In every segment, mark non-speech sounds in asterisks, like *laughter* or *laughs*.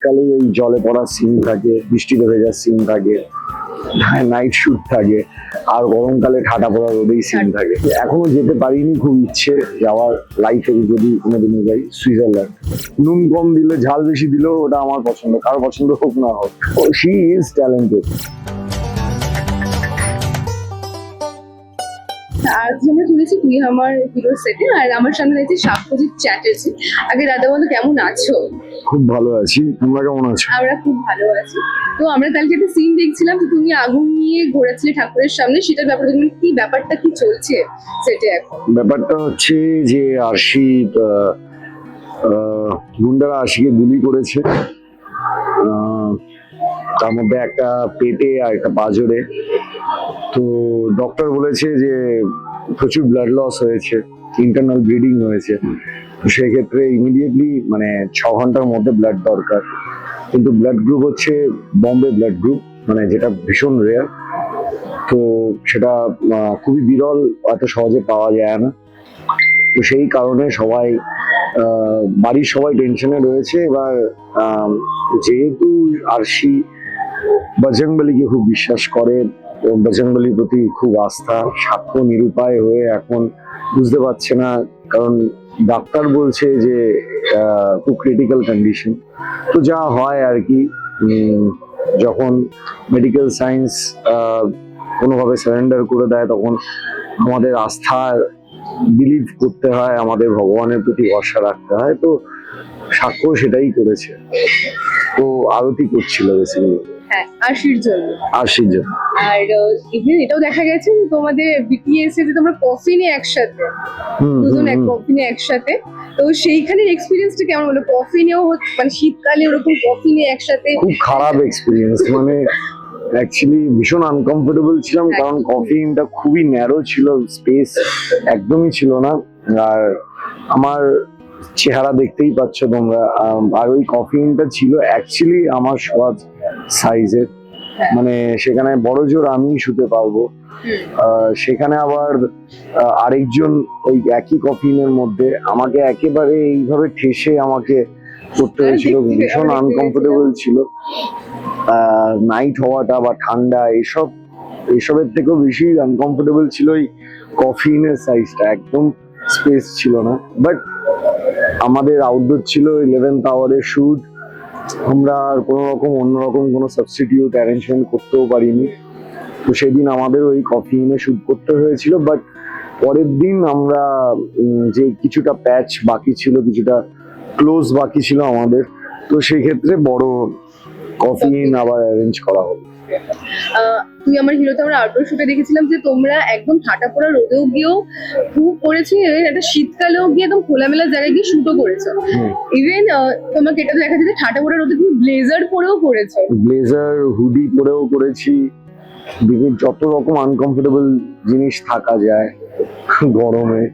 শীতকালে ওই জলে পড়ার সিন থাকে বৃষ্টিতে ভেজার সিন থাকে নাইট শুট থাকে আর গরমকালে ঠাটা পড়া রোদেই সিন থাকে। এখনও যেতে পারিনি খুব ইচ্ছে যাওয়ার লাইফে যদি কোনোদিনও যাই সুইজারল্যান্ড নুন কম দিলে ঝাল বেশি দিলেও ওটা আমার পছন্দ কারও পছন্দ হোক না হোক। শি ইজ ট্যালেন্টেড আজ আমরা শুনেছি তুই আমার হিরো সেটে আর আমার সামনে রয়েছে সাক্ষ্যজিৎ চ্যাটার্জি। আগে দাদা বন্ধু কেমন আছো? খুব ভালো আছি। তোমরা কেমন আছো? আমরা খুব ভালো আছি। তো আমরা কালকে একটা সিন দেখছিলাম যে তুমি আগুন নিয়ে ঘোরাচ্ছিলে ঠাকুরের সামনে। সেটার ব্যাপারে তুমি কি ব্যাপারটা কি চলছে সেটা এখন? ব্যাপারটা হচ্ছে যে আরশি আহ, আহ, গুন্ডারা আশিকে গুলি করেছে। তার মধ্যে একটা পেটে আর একটা পাজরে। তো ডক্টর বলেছে যে প্রচুর ব্লাড লস হয়েছে ইন্টারনাল ব্লিডিং হয়েছে। তো ইমিডিয়েটলি মানে ছ ঘণ্টার মধ্যে ব্লাড দরকার। কিন্তু ব্লাড গ্রুপ হচ্ছে বম্বে ব্লাড গ্রুপ মানে যেটা ভীষণ রেয়ার তো সেটা খুবই বিরল এত সহজে পাওয়া যায় না। তো সেই কারণে সবাই বাড়ির সবাই টেনশনে রয়েছে। এবার যেহেতু আরশি বজরংবলীকে খুব বিশ্বাস করে এবং বজরংবলীর প্রতি খুব আস্থা, সাক্ষ্য নিরুপায় হয়ে এখন বুঝতে পারছে না, কারণ ডাক্তার বলছে যে খুব ক্রিটিক্যাল কন্ডিশন তো যা হয় আর কি যখন মেডিকেল সায়েন্স কোনোভাবে সারেন্ডার করে দেয়, তখন আমাদের আস্থার বিলিভ করতে হয়, আমাদের ভগবানের প্রতি ভরসা রাখতে হয়। তো সাক্ষ্য সেটাই করেছে। তো আরতি করছিল বেসিক্যালি হ্যাঁ আশির জন্য। আশির জন্য। আর ইভেন এটাও দেখা গেছে যে তোমাদের বিটিএস এ যে তোমরা কফি নিয়ে একসাথে দুজন এক হুম। কফি নিয়ে একসাথে তো সেইখানের এক্সপিরিয়েন্সটা কেমন হলো? কফি নিয়েও মানে শীতকালে ওরকম কফি নিয়ে একসাথে খুব খারাপ এক্সপিরিয়েন্স মানে অ্যাকচুয়ালি ভীষণ আনকমফোর্টেবল ছিলাম কারণ কফিনটা খুবই ন্যারো ছিল স্পেস একদমই ছিল না। আর আমার চেহারা দেখতেই পাচ্ছ তোমরা আর ওই কফিনটা ছিল অ্যাকচুয়ালি আমার শোয়ার সাইজের। মানে সেখানে বড় জোর আমি শুতে পারব। সেখানে আবার আরেকজন ওই একই কফিনের মধ্যে আমাকে একেবারে এইভাবে ঠেসে আমাকে করতে হ্যাঁ, হয়েছিল ভীষণ আনকমফোর্টেবল ছিল। নাইট হওয়াটা বা ঠান্ডা এসব এসবের থেকেও বেশি আনকমফোর্টেবল ছিল ওই কফিনের সাইজটা একদম স্পেস ছিল না। বাট আমাদের আউটডোর ছিল ইলেভেন্থ আওয়ারের শুট আমরা আর কোনো রকম অন্যরকম কোনো সাবস্টিটিউট অ্যারেঞ্জমেন্ট করতেও পারিনি। তো সেদিন আমাদের ওই কফি এনে শ্যুট করতে হয়েছিল বাট পরের দিন আমরা যে কিছুটা প্যাচ বাকি ছিল, কিছুটা ক্লোজ বাকি ছিল আমাদের, তো সেক্ষেত্রে বড় কফি ইন আবার অ্যারেঞ্জ করা হলো। তুই আমার হিরোতে আমরা আউটডোর শুটে দেখেছিলাম যে তোমরা একদম ঠাটা পড়া রোদেও গিয়েও খুব করেছ ইভেন একটা শীতকালেও গিয়ে একদম খোলামেলা জায়গায় গিয়ে শুটও করেছ। ইভেন তোমাকে এটা দেখা যাচ্ছে ঠাটা পড়া রোদে তুমি ব্লেজার পরেও করেছ। ব্লেজার হুডি পরেও করেছি। বিভিন্ন যত রকম আনকমফোর্টেবল জিনিস থাকা যায় গরমে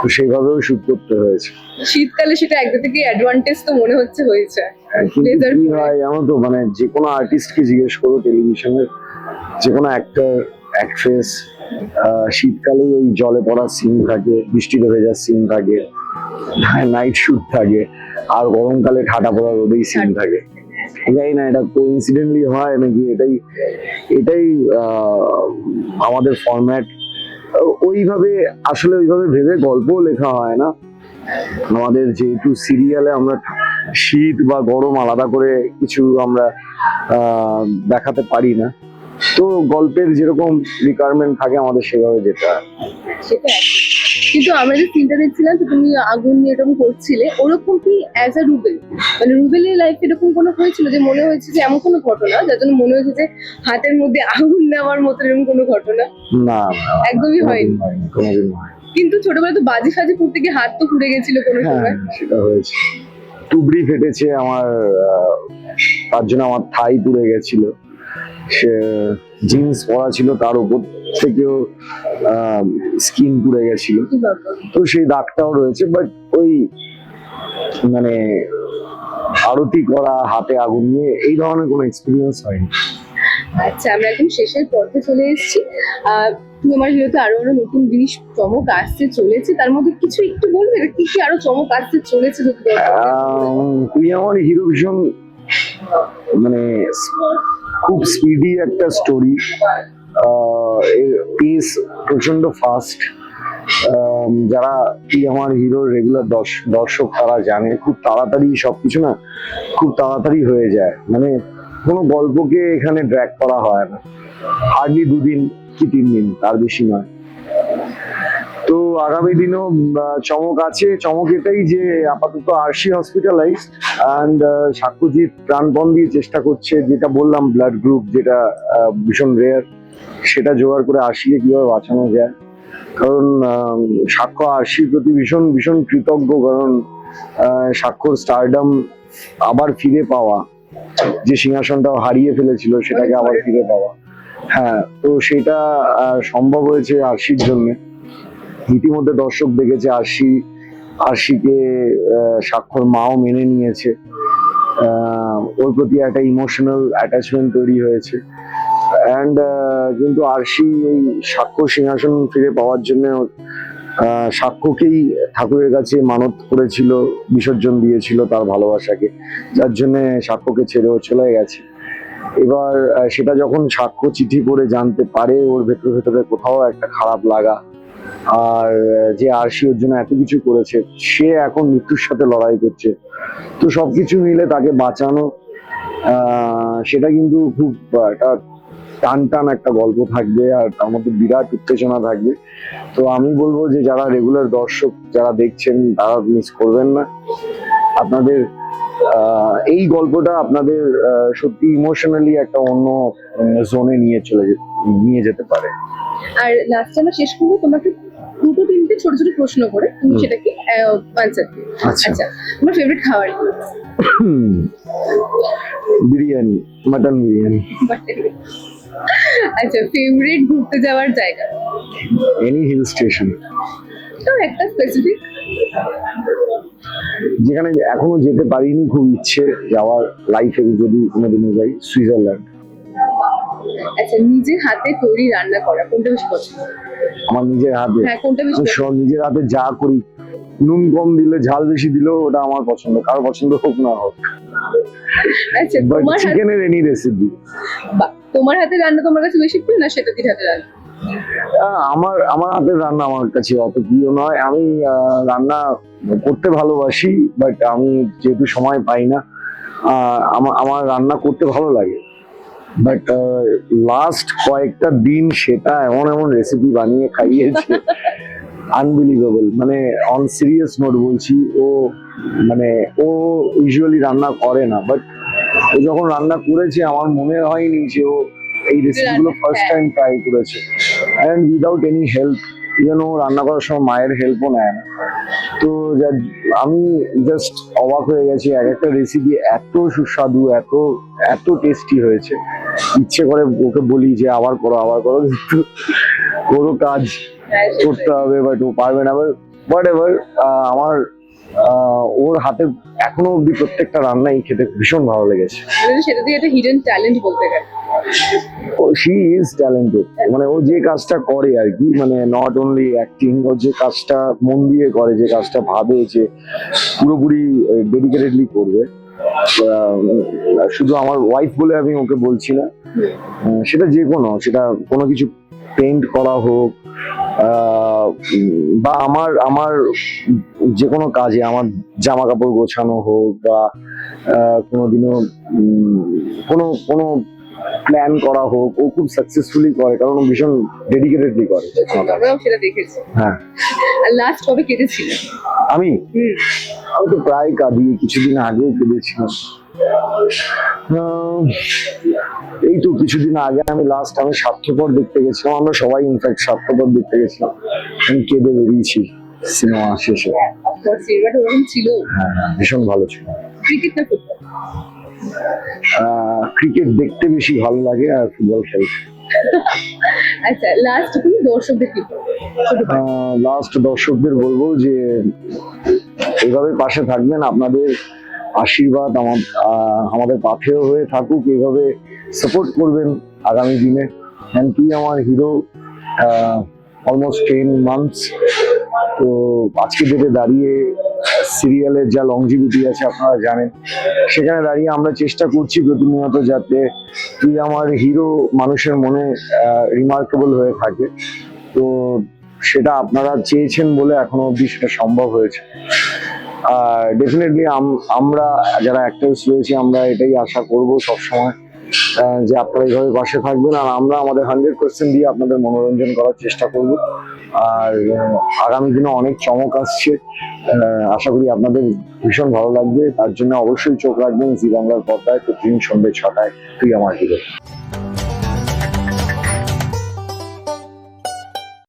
তো সেইভাবেও শুট করতে হয়েছে। শীতকালে সেটা একদিক থেকে অ্যাডভান্টেজ তো মনে হচ্ছে হয়েছে। কি হয় জানো তো? মানে যে কোনো আর্টিস্টকে জিজ্ঞেস করো টেলিভিশনের যে কোনো অ্যাক্টর অ্যাক্ট্রেস শীতকালে ওই জলে পড়ার সিন থাকে বৃষ্টিতে ভেজার সিন থাকে নাইট শুট থাকে আর গরমকালে ঠাটা পড়া রোদেই সিন থাকে। জানি না এটা কোইন্সিডেন্টলি হয় নাকি? এটাই এটাই আমাদের ফরম্যাট ওইভাবে আসলে ওইভাবে ভেবে গল্পও লেখা হয় না। আমাদের যেহেতু সিরিয়ালে আমরা শীত বা গরম আলাদা করে কিছু আমরা দেখাতে পারি না। তো গল্পের যেরকম রিকোয়ারমেন্ট থাকে আমাদের সেভাবে যেতে হয়। কিন্তু আমরা যে সিনটা দেখছিলাম যে তুমি আগুন নিয়ে এরকম করছিলে ওরকম কি অ্যাজ আ রুবেল মানে রুবেলের লাইফে এরকম কোনো হয়েছিল যে মনে হয়েছে যে এমন কোনো ঘটনা যার জন্য মনে হয়েছে যে হাতের মধ্যে আগুন নেওয়ার মতো এরকম কোনো ঘটনা? না একদমই হয়নি। কিন্তু ছোটবেলায় তো বাজি ফাজি করতে গিয়ে হাত তো পুড়ে গেছিল কোনো হ্যাঁ সময়। সেটা হয়েছে। টুবড়ি ফেটেছে আমার তার জন্য আমার থাই পুড়ে গেছিল। সে জিন্স পরা ছিল, তার উপর থেকেও স্কিন পুড়ে গেছিল। তো সেই দাগটাও রয়েছে বাট ওই মানে আরতি করা হাতে আগুন নিয়ে এই ধরনের কোনো এক্সপিরিয়েন্স হয়নি। আচ্ছা আমরা একদম শেষের পথে চলে এসেছি। তুমি আমার হিরোতে আরও আরও নতুন জিনিস চমক আসতে চলেছে। তার মধ্যে কিছু একটু বলবে? কি কি আরও চমক আসতে চলেছে তুই আমার হিরো ভীষণ মানে খুব স্পিডি একটা স্টোরি পেস প্রচণ্ড ফাস্ট যারা কি আমার হিরোর রেগুলার দর্শক, তারা জানে। খুব তাড়াতাড়ি সবকিছু না, খুব তাড়াতাড়ি হয়ে যায়। মানে কোনো গল্পকে এখানে ড্র্যাক করা হয় না। হার্ডলি দুদিন কি তিন দিন, তার বেশি নয়। তো আগামী দিনেও চমক আছে। চমক এটাই যে আপাতত আরশি হসপিটালাইজ অ্যান্ড সাক্ষ্যজিৎ প্রাণপণ দিয়ে চেষ্টা করছে, যেটা বললাম ব্লাড গ্রুপ যেটা ভীষণ রেয়ার সেটা জোগাড় করে আরশিকে কীভাবে বাঁচানো যায়। কারণ সাক্ষ্য আরশির প্রতি ভীষণ ভীষণ কৃতজ্ঞ, কারণ সাক্ষর স্টারডাম আবার ফিরে পাওয়া যে সিংহাসনটা হারিয়ে ফেলেছিল, সেটাকে আবার ফিরে পাওয়া। হ্যাঁ তো সেটা সম্ভব হয়েছে আরশির জন্য। ইতিমধ্যে দর্শক দেখেছে আরশি, আরশিকে স্বাক্ষর মাও মেনে নিয়েছে। ওর প্রতি একটা ইমোশনাল অ্যাটাচমেন্ট তৈরি হয়েছে। অ্যান্ড কিন্তু আরশি এই সাক্ষ্য সিংহাসন ফিরে পাওয়ার জন্য সাক্ষ্যকেই ঠাকুরের কাছে মানত করেছিল, বিসর্জন দিয়েছিল তার ভালোবাসাকে। যার জন্য সাক্ষ্যকে ছেড়েও চলে গেছে। এবার সেটা যখন সাক্ষ্য চিঠি পড়ে জানতে পারে, ওর ভেতরে ভেতরে কোথাও একটা খারাপ লাগা। আর যে আরশি ওর জন্য এত কিছু করেছে, সে এখন মৃত্যুর সাথে লড়াই করছে। তো সবকিছু মিলে তাকে বাঁচানো সেটা কিন্তু খুব একটা টান টান একটা গল্প থাকবে, আর তার মধ্যে বিরাট উত্তেজনা থাকবে। তো আমি বলব যে যারা রেগুলার দর্শক যারা দেখছেন তারা মিস করবেন না। আপনাদের এই গল্পটা আপনাদের সত্যি ইমোশনালি একটা অন্য জোনে নিয়ে চলে নিয়ে যেতে পারে। আর লাস্টে আমরা শেষ করব তোমাকে দুটো তিনটে ছোট ছোট প্রশ্ন করে তুমি সেটাকে আনসার আচ্ছা। আচ্ছা তোমার ফেভারিট খাবার। বিরিয়ানি। মাটন বিরিয়ানি। আচ্ছা ফেভারিট ঘুরতে যাওয়ার জায়গা? এনি হিল স্টেশন তো একটা স্পেসিফিক যেখানে এখনও যেতে পারিনি খুব ইচ্ছে যাওয়ার লাইফে যদি কোনোদিনও যাই সুইজারল্যান্ড আচ্ছা নিজের হাতে তৈরি রান্না করা কোনটা বেশি পছন্দ? আমার নিজের হাতে। হ্যাঁ কোনটা বেশি? সব নিজের হাতে যা করি নুন কম দিলে ঝাল বেশি দিলেও ওটা আমার পছন্দ কারও পছন্দ হোক না হোক। আচ্ছা তোমার চিকেনের এনি রেসিপি বাহ, তোমার হাতে রান্না তোমার কাছে বেশি প্রিয় না সেটা হাতে রান্না? আমার আমার হাতের রান্না আমার কাছে অত প্রিয় নয়। আমি রান্না করতে ভালোবাসি বাট আমি যেহেতু সময় পাই না আমার আমার রান্না করতে ভালো লাগে। বাট লাস্ট কয়েকটা দিন সেটা এমন এমন রেসিপি বানিয়ে খাইয়েছে। *laughs* আনবিলিভেবল মানে অন সিরিয়াস নোট বলছি ও মানে ও ইউজুয়ালি রান্না করে না বাট ও যখন রান্না করেছে আমার মনে হয়নি যে ও এই রেসিপিগুলো ফার্স্ট টাইম ট্রাই করেছে। And without any help even ও রান্না করার সময় মায়ের হেল্পও নেয় না। তো আমি জাস্ট অবাক হয়ে গেছি এক একটা রেসিপি এত সুস্বাদু এত এত টেস্টি হয়েছে। ইচ্ছে করে ওকে বলি যে আবার করো আবার করো। কিন্তু ওরও কাজ হ্যাঁ, করতে হবে বাট ও পারবে না। বাট এভার আমার ওর হাতে এখনও অব্দি প্রত্যেকটা রান্নাই খেতে ভীষণ ভালো লেগেছে। মানে সেটা দিয়ে একটা হিডেন ট্যালেন্ট বলতে গেলে। ও শি ইজ ট্যালেন্টেড মানে ও যে কাজটা করে আর কি মানে নট অনলি অ্যাক্টিং ও যে কাজটা মন দিয়ে করে যে কাজটা ভাবে যে পুরোপুরি ডেডিকেটেডলি করবে। শুধু আমার ওয়াইফ বলে আমি ওকে বলছি না। সেটা যে কোনো সেটা কোনো কিছু পেন্ট করা হোক বা আমার আমার যে কোনো কাজে আমার জামা কাপড় গোছানো হোক বা কোনোদিনও কোনো কোনো প্ল্যান করা হোক ও খুব সাকসেসফুলি করে কারণ ও ভীষণ ডেডিকেটেডলি করে। সেটা দেখেছি। হ্যাঁ। লাস্ট কবে কেটেছিল? আমি? আমি তো প্রায় কাঁদি কিছুদিন আগেও কেঁদেছিলাম এই তো কিছুদিন আগে আমি লাস্ট আমি স্বার্থপর দেখতে গেছিলাম। আমরা সবাই ইনফ্যাক্ট স্বার্থপর দেখতে গেছিলাম। আমি কেঁদে বেরিয়েছি সিনেমা শেষে। ছিল। হ্যাঁ হ্যাঁ, ভীষণ ভালো ছিল। ক্রিকেট দেখতে বেশি ভালো লাগে আর ফুটবল খেলতে। আচ্ছা লাস্ট তুমি দর্শকদের কি। লাস্ট দর্শকদের বলব যে এভাবে পাশে থাকবেন। আপনাদের আশীর্বাদ আমাদের পাথেও হয়ে থাকুক। এইভাবে সাপোর্ট করবেন আগামী দিনে। অ্যান্ড তুই আমার হিরো অলমোস্ট টেন মান্থস তো আজকে ডেটে দাঁড়িয়ে সিরিয়ালের যা লংজিভিটি আছে আপনারা জানেন, সেখানে দাঁড়িয়ে আমরা চেষ্টা করছি প্রতিনিয়ত যাতে তুই আমার হিরো মানুষের মনে রিমার্কেবল হয়ে থাকে। তো সেটা আপনারা চেয়েছেন বলে এখনও অবধি সেটা সম্ভব হয়েছে। ডেফিনেটলি আমরা যারা অ্যাক্টার্স রয়েছি, আমরা এটাই আশা করব সবসময়। যে আপনারা এইভাবে পাশে থাকবেন আর আমরা আমাদের হান্ড্রেড পার্সেন্ট দিয়ে আপনাদের মনোরঞ্জন করার চেষ্টা করব। আর আগামী দিনে অনেক চমক আসছে। আশা করি আপনাদের ভীষণ ভালো লাগবে। তার জন্য অবশ্যই চোখ রাখবেন। জি বাংলার পর্দায় প্রতিদিন সন্ধ্যে ছটায় তুই আমার হিরো